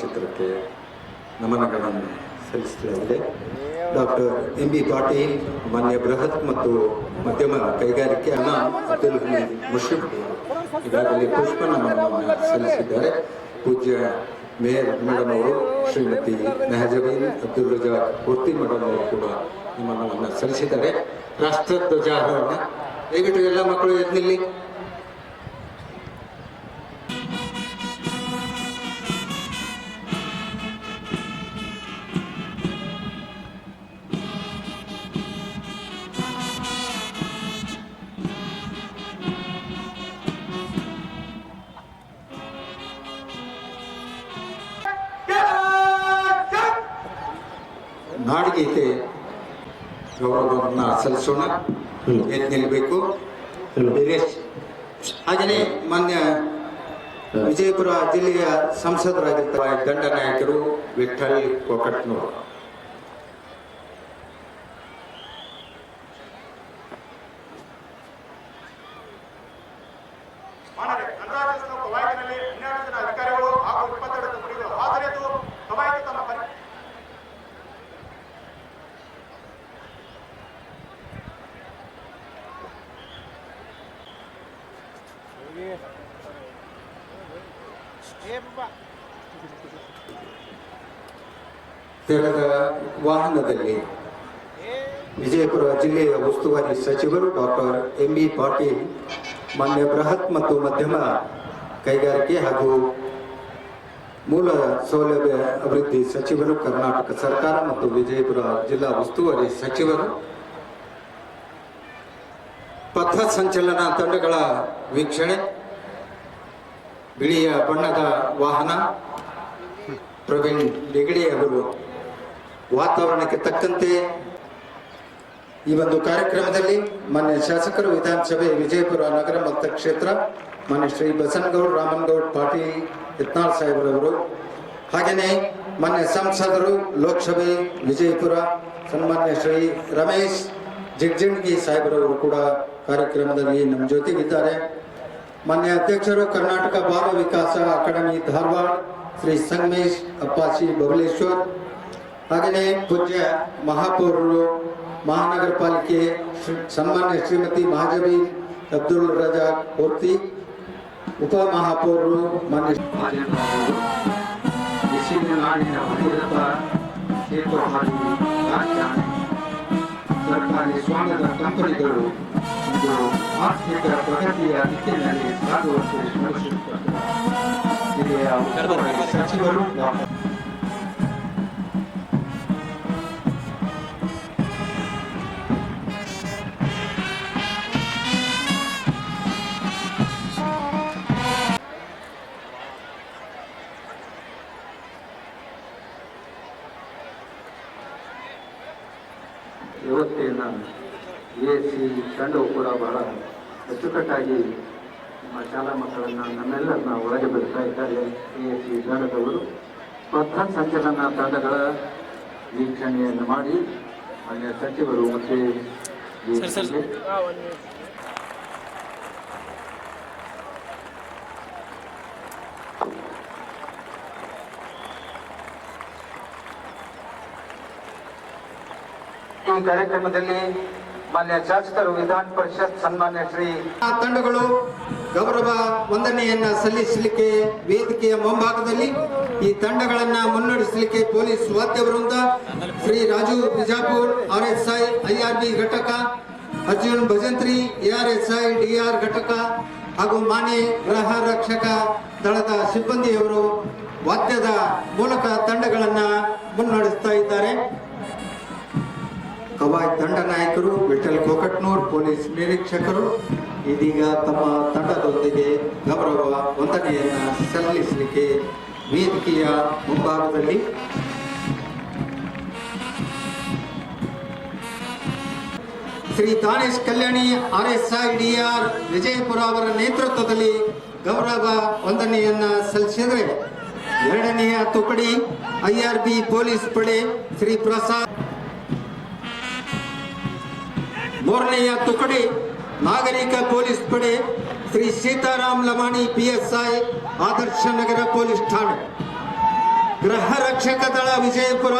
ಚಿತ್ರಕ್ಕೆ ನಮನಗಳನ್ನು ಸಲ್ಲಿಸಲಾಗಿದೆ ಡಾಕ್ಟರ್ ಎಂ ಬಿ ಪಾಟೀಲ್, ಮಾನ್ಯ ಬೃಹತ್ ಮತ್ತು ಮಧ್ಯಮ ಕೈಗಾರಿಕೆ ಅನ್ನ ಅಬ್ದುಲ್ ಹಮೀದ್ ಮುಷಿಫ್ ಈಗಾಗಲೇ ಪುಷ್ಪ ನಮನವನ್ನು ಸಲ್ಲಿಸಿದ್ದಾರೆ. ಪೂಜ್ಯ ಮೇಯರ್ ಮೇಡಮ್ ಅವರು, ಶ್ರೀಮತಿ ಮೆಹಜಬೀನ್ ಅಬ್ದುಲ್ ರಜಾ ಮೂರ್ತಿ ಮೇಡಮ್ ಅವರು ಕೂಡ ನಮನವನ್ನು ಸಲ್ಲಿಸಿದ್ದಾರೆ. ರಾಷ್ಟ್ರಧ್ವಜಾರೋಹಣ. ದಯವಿಟ್ಟು ಎಲ್ಲ ಮಕ್ಕಳು ಎದ್ದು ನಿಲ್ಲಿ ಗೌರವವನ್ನ ಸಲ್ಲಿಸೋಣ ಎದ್ದು ನಿಲ್ಲಬೇಕು ವೀರೇಶ್ ಹಾಗೆಯೇ ಮಾನ್ಯ ವಿಜಯಪುರ ಜಿಲ್ಲೆಯ ಸಂಸದರಾಗಿರ್ತಾರೆ. ದಂಡನಾಯಕರು ವಿಠಲ್ ಕೊಕಟ್ನೂರು. ತೆರೆದ ವಾಹನದಲ್ಲಿ ವಿಜಯಪುರ ಜಿಲ್ಲೆಯ ಉಸ್ತುವಾರಿ ಸಚಿವರು ಡಾಕ್ಟರ್ ಎಂ ಬಿ ಪಾಟೀಲ್, ಮಾನ್ಯ ಬೃಹತ್ ಮತ್ತು ಮಧ್ಯಮ ಕೈಗಾರಿಕೆ ಹಾಗೂ ಮೂಲ ಸೌಲಭ್ಯ ಅಭಿವೃದ್ಧಿ ಸಚಿವರು, ಕರ್ನಾಟಕ ಸರ್ಕಾರ ಮತ್ತು ವಿಜಯಪುರ ಜಿಲ್ಲಾ ಉಸ್ತುವಾರಿ ಸಚಿವರು, ಪಥ ಸಂಚಲನ ತಂಡಗಳ ವೀಕ್ಷಣೆ, ಬಿಳಿಯ ಬಣ್ಣದ ವಾಹನ, ಪ್ರವೀಣ್ ಹೆಗಡೆ ಅವರು ವಾತಾವರಣಕ್ಕೆ ತಕ್ಕಂತೆ ಈ ಒಂದು ಕಾರ್ಯಕ್ರಮದಲ್ಲಿ ಮಾನ್ಯ ಶಾಸಕರು ವಿಧಾನಸಭೆ ವಿಜಯಪುರ ನಗರ ಮತಕ್ಷೇತ್ರ ಮಾನ್ಯ ಶ್ರೀ ಬಸನಗೌಡ್, ರಾಮನಗೌಡ್ ಪಾಟೀಲ್ ಯತ್ನಾಳ್ ಸಾಹೇಬ್ರವರು, ಹಾಗೆಯೇ ಮಾನ್ಯ ಸಂಸದರು, ಲೋಕಸಭೆ ವಿಜಯಪುರ, ಸನ್ಮಾನ್ಯ ಶ್ರೀ ರಮೇಶ್ ಜಿಗ್ಜಿಣ್ಗಿ ಸಾಹೇಬ್ರವರು ಕೂಡ ಕಾರ್ಯಕ್ರಮದಲ್ಲಿ ನಮ್ಮ ಜೊತೆಗಿದ್ದಾರೆ. ಮಾನ್ಯ ಅಧ್ಯಕ್ಷರು ಕರ್ನಾಟಕ ಬಾಲ ವಿಕಾಸ ಅಕಾಡೆಮಿ ಧಾರವಾಡ, ಶ್ರೀ ಸಂಗಮೇಶ್ ಅಪ್ಪಾಜಿ ಬಬಲೇಶ್ವರ್ ಹಾಗೆಯೇ ಪೂಜ್ಯ ಮಹಾಪೌರರು ಮಹಾನಗರ ಪಾಲಿಕೆ ಸನ್ಮಾನ್ಯ ಶ್ರೀಮತಿ ಮಹಾಜಬಿ ಅಬ್ದುಲ್ ರಜಾ ಪೂರ್ತಿ ಉಪ ಮಹಾಪೌರರು ಮಾನ್ಯ ಸರ್ಕಾರಿ ಸ್ವಾಮ್ಯದ ಕಂಪನಿಗಳು ಆರ್ಥಿಕ ಪ್ರಗತಿಯ ದಿಕ್ಕಿನಲ್ಲಿ ಸಾಗುವಂತೆ ಸಚಿವರು ನಮ್ಮೆಲ್ಲರನ್ನ ಒಳಗೆ ಬಿಡ್ತಾ ಇದ್ದಾರೆ ಎ ಸಿ ತಂಡದವರು ಪಥ ಸಂಚಲನ ತಂಡಗಳ ವೀಕ್ಷಣೆಯನ್ನು ಮಾಡಿ ಮಾನ್ಯ ಸಚಿವರು ಮತ್ತೆ ಈ ಕಾರ್ಯಕ್ರಮದಲ್ಲಿ ಮಾನ್ಯ ಶಾಸಕರು ವಿಧಾನ ಪರಿಷತ್ ಸನ್ಮಾನ್ಯ ಶ್ರೀ ತಂಡಗಳು ಗೌರವ ವಂದನೆಯನ್ನ ಸಲ್ಲಿಸಲಿಕ್ಕೆ ವೇದಿಕೆಯ ಮುಂಭಾಗದಲ್ಲಿ ಈ ತಂಡಗಳನ್ನ ಮುನ್ನಡೆಸಲಿಕ್ಕೆ ಪೊಲೀಸ್ ವಾದ್ಯ ವೃಂದ Shri Raju Bijapur R S I I R B ಘಟಕ, Arjun Bhajantri A R S I D R ಘಟಕ ಹಾಗೂ ಮಾನೆ ಗೃಹ ರಕ್ಷಕ ದಳದ ಸಿಬ್ಬಂದಿಯವರು ವಾದ್ಯದ ಮೂಲಕ ತಂಡಗಳನ್ನ ಮುನ್ನಡೆಸ್ತಾ ಇದ್ದಾರೆ. ಕವಾಯ್ ತಂಡ ನಾಯಕರು ವಿಠಲ್ ಕೋಕಟ್ನೂರ್ ಪೊಲೀಸ್ ನಿರೀಕ್ಷಕರು ಇದೀಗ ತಮ್ಮ ತಂಡದೊಂದಿಗೆ ಗೌರವ ವಂದನೆಯನ್ನ ಸಲ್ಲಿಸಲಿಕ್ಕೆ ವೇದಿಕೆಯ ಮುಂಭಾಗದಲ್ಲಿ Shri Danesh Kalyani R S I D R Vijayapura ಅವರ ನೇತೃತ್ವದಲ್ಲಿ ಗೌರವ ವಂದನೆಯನ್ನ ಸಲ್ಲಿಸಿದರೆ ಎರಡನೆಯ ತುಕಡಿ ಆರ್ ಬಿ ಪೊಲೀಸ್ ಪಡೆ ಶ್ರೀ ಪ್ರಸಾದ್ ಮೂರನೆಯ ತುಕಡಿ ನಾಗರಿಕ ಪೊಲೀಸ್ ಪಡೆ Shri Sitaram Lamani P S Adarsh Nagar police ಠಾಣೆ. ಗೃಹ ರಕ್ಷಕ ದಳ ವಿಜಯಪುರ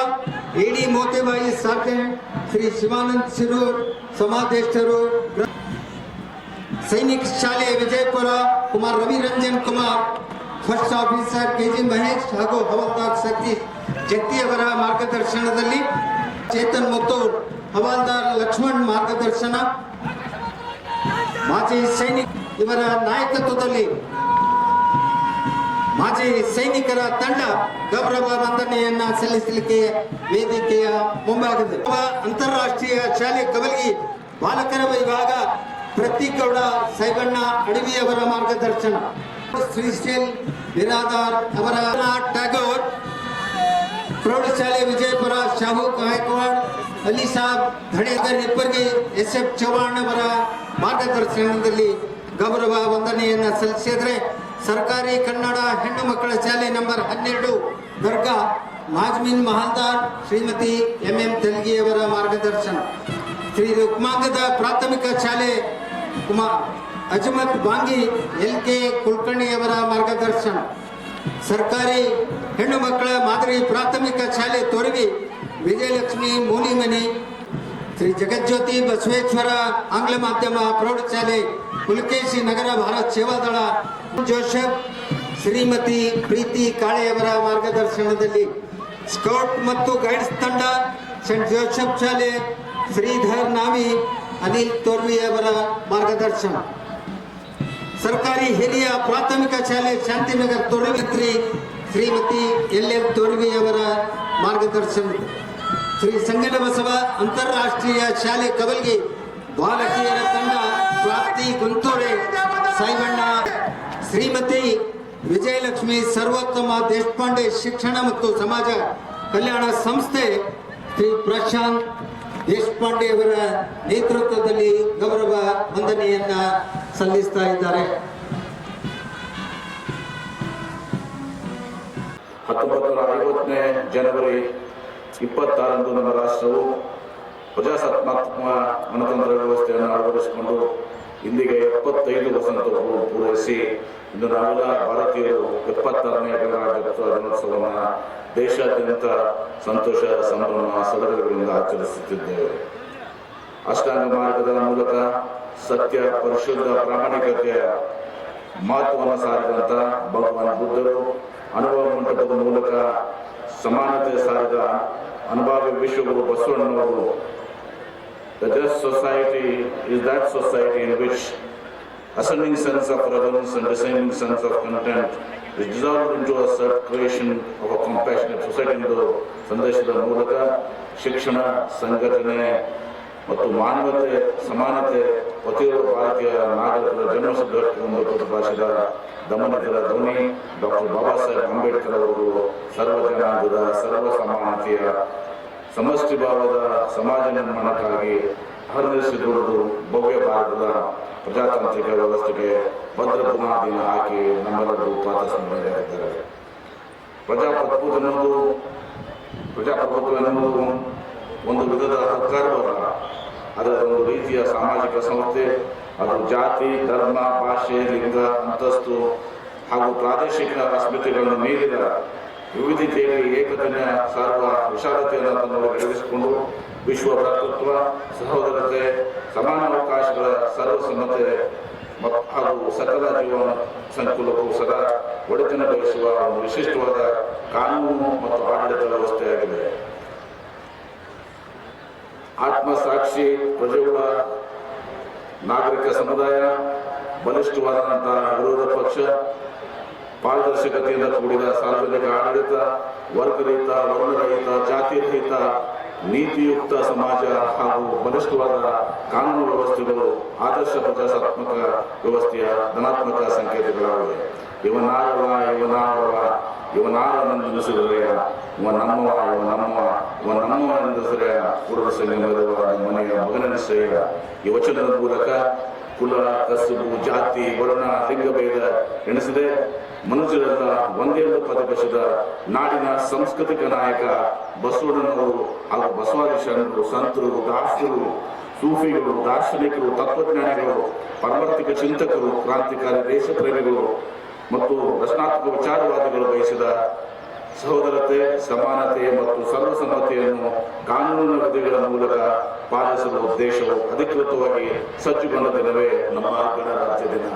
ಎಡಿ ಮೋತೆಬಾಯಿ ಸಾಕೆ ಶ್ರೀ ಶಿವಾನಂದ್ ಸಿರೂರ್ ಸಮಾದೇಶರು ಸೈನಿಕ ಶಾಲೆ Vijayapura, Kumar Raviranjan Kumar first officer K G Mahesh ಹಾಗೂ ಹವಾಲ್ದಾರ್ ಸತೀಶ್ ಜಗ್ತಿಯವರ ಮಾರ್ಗದರ್ಶನದಲ್ಲಿ ಚೇತನ್ ಮತ್ತು ಹವಾಲ್ದಾರ್ ಲಕ್ಷ್ಮಣ್ ಮಾರ್ಗದರ್ಶನ ಮಾಜಿ ಸೈನಿಕ ಇವರ ನಾಯಕತ್ವದಲ್ಲಿ ಮಾಜಿ ಸೈನಿಕರ ತಂಡ ಗೌರವ ವಂದನೆಯನ್ನ ಸಲ್ಲಿಸಲಿಕ್ಕೆ ವೇದಿಕೆಯ ಮುಂಭಾಗದಲ್ಲಿ. ಅಂತಾರಾಷ್ಟ್ರೀಯ ಶಾಲೆ ಕಬಲ್ಗಿ ಬಾಲಕರ ವಿಭಾಗ ಪ್ರತೀಗೌಡ ಸೈಬಣ್ಣ ಅಡವಿಯವರ ಮಾರ್ಗದರ್ಶನ. ಶ್ರೀಶೈಲ್ ಬಿರಾದಾರ್ ಅವರ ಟ್ಯಾಗೋರ್ ಪ್ರೌಢಶಾಲೆ ವಿಜಯಪುರ ಶಾಹು ಗಾಯಕ್ವಾಡ್ ಅಲಿ ಸಾಬ್ ಧಣೇಕರ್ ಇಬ್ಬರಿಗೆ ಎಸ್ ಎಫ್ ಚೌಹಾಣ್ ಅವರ ಮಾರ್ಗದರ್ಶನದಲ್ಲಿ ಗೌರವ ವಂದನೆಯನ್ನು ಸಲ್ಲಿಸಿದ್ರೆ ಸರ್ಕಾರಿ ಕನ್ನಡ ಹೆಣ್ಣು ಮಕ್ಕಳ ಶಾಲೆ ನಂಬರ್ ಹನ್ನೆರಡು, ದರ್ಗಾ ಮಾಜ್ಮಿನ್ ಮಹಾಲ್ದಾರ್, ಶ್ರೀಮತಿ ಎಂ ಎಂ ತೆಲ್ಗಿಯವರ ಮಾರ್ಗದರ್ಶನ. ಶ್ರೀ ರುಕ್ಮಾಂಗದ ಪ್ರಾಥಮಿಕ ಶಾಲೆ ಕುಮಾರ್ ಅಜ್ಮತ್ ಬಾಂಗಿ ಎಲ್ ಕೆ ಕುಲಕರ್ಣಿಯವರ ಮಾರ್ಗದರ್ಶನ. ಸರ್ಕಾರಿ ಹೆಣ್ಣು ಮಕ್ಕಳ ಮಾದರಿ ಪ್ರಾಥಮಿಕ ಶಾಲೆ ತೋರ್ವಿ ವಿಜಯಲಕ್ಷ್ಮಿ ಮೂಲಿಮನಿ ಶ್ರೀ ಜಗಜ್ಯೋತಿ ಬಸವೇಶ್ವರ ಆಂಗ್ಲ ಮಾಧ್ಯಮ ಪ್ರೌಢಶಾಲೆ ಪುಲಕೇಶಿ ನಗರ ಭಾರತ್ ಸೇವಾದಳ ಜೋಸೆಫ್ ಶ್ರೀಮತಿ ಪ್ರೀತಿ ಕಾಳೆಯವರ ಮಾರ್ಗದರ್ಶನದಲ್ಲಿ ಸ್ಕೌಟ್ ಮತ್ತು ಗೈಡ್ಸ್ ತಂಡ, ಸೆಂಟ್ ಜೋಸೆಫ್ ಶಾಲೆ, ಶ್ರೀಧರ್ ನಾವಿ, ಅನಿಲ್ ತೋರ್ವಿ ಅವರ ಮಾರ್ಗದರ್ಶನ. ಸರ್ಕಾರಿ ಹಿರಿಯ ಪ್ರಾಥಮಿಕ ಶಾಲೆ ಶಾಂತಿನಗರ್ ತೊರವಿತ್ರಿ ಶ್ರೀಮತಿ ಎಲ್ ಎಲ್ ತೋರ್ವಿ ಅವರ ಮಾರ್ಗದರ್ಶನ. ಶ್ರೀ ಸಂಗಣ ಬಸವ ಅಂತಾರಾಷ್ಟ್ರೀಯ ಶಾಲೆ ಕವಲ್ಗಿ ಬಾಲಕಿಯರ ತಂಡ ಪ್ರಾಪ್ತಿ ಗುಂತೋಡೆ. ಸಾಯಿಬಣ್ಣ, ಶ್ರೀಮತಿ ವಿಜಯಲಕ್ಷ್ಮಿ ಸರ್ವೋತ್ತಮ ದೇಶಪಾಂಡೆ ಶಿಕ್ಷಣ ಮತ್ತು ಸಮಾಜ ಕಲ್ಯಾಣ ಸಂಸ್ಥೆ ಶ್ರೀ ಪ್ರಶಾಂತ್ ದೇಶಪಾಂಡೆ ಅವರ ನೇತೃತ್ವದಲ್ಲಿ ಗೌರವ ವಂದನೆಯನ್ನ ಸಲ್ಲಿಸ್ತಾ ಇದ್ದಾರೆ. ಹತ್ತೊಂಬತ್ತು ನೂರ ಐವತ್ತನೇ ಜನವರಿ ಇಪ್ಪತ್ತಾರಂದು ನಮ್ಮ ರಾಷ್ಟ್ರವು ಪ್ರಜಾಸತ್ತಾತ್ಮಕ ಗಣತಂತ್ರ ವ್ಯವಸ್ಥೆಯನ್ನು ಅಳವಡಿಸಿಕೊಂಡು ಇಂದಿಗೆ ಎಪ್ಪತ್ತೈದು ವಸಂತ ಪೂರೈಸಿ ಇಂದು ನಾವೆಲ್ಲ ಭಾರತೀಯರು ಎಪ್ಪತ್ತಾರನೇ ಗಣರಾಜ್ಯೋತ್ಸವ ದಿನೋತ್ಸವವನ್ನು ದೇಶಾದ್ಯಂತ ಸಂತೋಷ, ಸಂಭ್ರಮ ಸಡಗರಗಳಿಂದ ಆಚರಿಸುತ್ತಿದ್ದೇವೆ. ಅಷ್ಟಾಂಗ ಮಾರ್ಗದ ಮೂಲಕ ಸತ್ಯ ಪರಿಶುದ್ಧ ಪ್ರಾಮಾಣಿಕತೆಯ ಮಹತ್ವವನ್ನು ಸಾರಿದಂತ ಭಗವಾನ್ ಬುದ್ಧರು ಅನುಭವ ಮಂಟಪದ ಮೂಲಕ ಸಮಾನತೆ ಸಾರಿದ ಅನುಭವ ವಿಶ್ವಗುರು ಬಸವಣ್ಣನವರು society is that society in which ascending sense of reverence and descending sense of content is dissolved into a certain creation of a compassionate ಎಂದು ಸಂದೇಶದ ಮೂಲಕ ಶಿಕ್ಷಣ ಸಂಘಟನೆ ಮತ್ತು ಮಾನವತೆ, ಸಮಾನತೆ, ಪ್ರತಿಯೊಬ್ಬ ಭಾರತೀಯ ನಾಗರಿಕರ ಜನ್ಮಸಿದ್ಧವನ್ನು ಪ್ರತಿಪಾದಿಸಿದ ದಮನಿತರ ಧ್ವನಿ ಡಾಕ್ಟರ್ ಬಾಬಾ ಸಾಹೇಬ್ ಅಂಬೇಡ್ಕರ್ ಅವರು ಸರ್ವ ಜನಾಂಗದ ಸರ್ವ ಸಮಾನತೆಯ ಸಮಷ್ಟಿ ಭಾವದ ಸಮಾಜ ನಿರ್ಮಾಣಕ್ಕಾಗಿ ಹರಿಸಿರುವುದು ಭವ್ಯ ಭಾರತದ ಪ್ರಜಾತಾಂತ್ರಿಕ ವ್ಯವಸ್ಥೆಗೆ ಭದ್ರ ಬುನಾದಿನ ಹಾಕಿ ನಮ್ಮೆಲ್ಲರೂ ಪಾತ್ರಸ್ಮರಣೆಯಾಗಿದ್ದಾರೆ ಪ್ರಜಾಪ್ರಭುತ್ವ ಎನ್ನುವುದು ಪ್ರಜಾಪ್ರಭುತ್ವ ಎನ್ನುವುದು ಒಂದು ವಿಧದ ಸರ್ಕಾರವಲ್ಲ ಅದರ ಒಂದು ರೀತಿಯ ಸಾಮಾಜಿಕ ಸಂಸ್ಥೆ, ಅದು ಜಾತಿ, ಧರ್ಮ, ಭಾಷೆ, ಲಿಂಗ, ಅಂತಸ್ತು ಹಾಗೂ ಪ್ರಾದೇಶಿಕ ಅಸ್ಮಿತೆಗಳನ್ನು ಮೀರಿದ ವಿವಿಧತೆಯಲ್ಲಿ ಏಕತೆಯ ಸಾರುವ ವಿಶಾಲತೆಯನ್ನು ತನ್ನೊಳಗೆ ಬೆಳಗಿಸಿಕೊಂಡು ವಿಶ್ವ ಭ್ರಾತೃತ್ವ ಸಹೋದರತೆ, ಸಮಾನ ಅವಕಾಶಗಳ ಸರ್ವಸಮ್ಮತೆ ಹಾಗೂ ಸಕಲ ಜೀವನ ಸಂಕುಲಕ್ಕೂ ಸದಾ ಒಡೆತನ ಬಯಸುವ ಒಂದು ವಿಶಿಷ್ಟವಾದ ಕಾನೂನು ಮತ್ತು ಆಡಳಿತ ವ್ಯವಸ್ಥೆಯಾಗಿದೆ. ಆತ್ಮಸಾಕ್ಷಿ ಪ್ರಜೆಗಳ ನಾಗರಿಕ ಸಮುದಾಯ ಬಲಿಷ್ಠವಾದಂತಹ ವಿರೋಧ ಪಕ್ಷ, ಪಾರದರ್ಶಕತೆಯಿಂದ ಕೂಡಿದ ಸಾರ್ವಜನಿಕ ಆಡಳಿತ, ವರ್ಗರಹಿತ, ವರ್ಣರಹಿತ, ಜಾತಿರಹಿತ, ನೀತಿಯುಕ್ತ ಸಮಾಜ ಹಾಗೂ ಬಲಿಷ್ಠವಾದ ಕಾನೂನು ವ್ಯವಸ್ಥೆಗಳು ಆದರ್ಶ ಪ್ರಜಾಸತ್ತಾತ್ಮಕ ವ್ಯವಸ್ಥೆಯ ಧನಾತ್ಮಕ ಸಂಕೇತಗಳಾಗಿವೆ. ಇವನಾರವ ಇವನಾರವ ಇವನಾರ ನಂದಿಸಿದರೆಯ ಇವ ನಮ್ಮವ ಎಂದಸರೆಯ ಪೂರ್ವ ಮಗನನ್ನು ಮನೆಯ ಮಗನೆನಿಸೆಯ ಈ ವಚನದ ಮೂಲಕ ಕುಲ, ಕಸುಬು, ಜಾತಿ, ವರ್ಣ ಲಿಂಗಭೇದ ಎಣಿಸದೆ ಮನುಷ್ಯರೆಲ್ಲ ಒಂದೇ ಪ್ರತಿಭಟಿಸಿದ ನಾಡಿನ ಸಾಂಸ್ಕೃತಿಕ ನಾಯಕ ಬಸವಣ್ಣನವರು ಹಾಗೂ ಬಸವಾದಿ ಸಂತರು ದಾಸರು, ಸೂಫಿಗಳು, ದಾರ್ಶನಿಕರು, ತತ್ವಜ್ಞಾನಿಗಳು, ಪರಮಾರ್ಥಿಕ ಚಿಂತಕರು, ಕ್ರಾಂತಿಕಾರಿ ದೇಶ ಪ್ರೇಮಿಗಳು ಮತ್ತು ರಚನಾತ್ಮಕ ವಿಚಾರವಾದಿಗಳು ಬಯಸಿದ ಸಹೋದರತೆ, ಸಮಾನತೆ ಮತ್ತು ಸರ್ವಸಮ್ಮತೆಯನ್ನು ಕಾನೂನಿನ ವಿಧಿಗಳ ಮೂಲಕ ಪಾಲಿಸಲು ದೇಶವು ಅಧಿಕೃತವಾಗಿ ಸಜ್ಜುಗೊಂಡ ದಿನವೇ ನಮ್ಮ ಗಣರಾಜ್ಯ ದಿನ.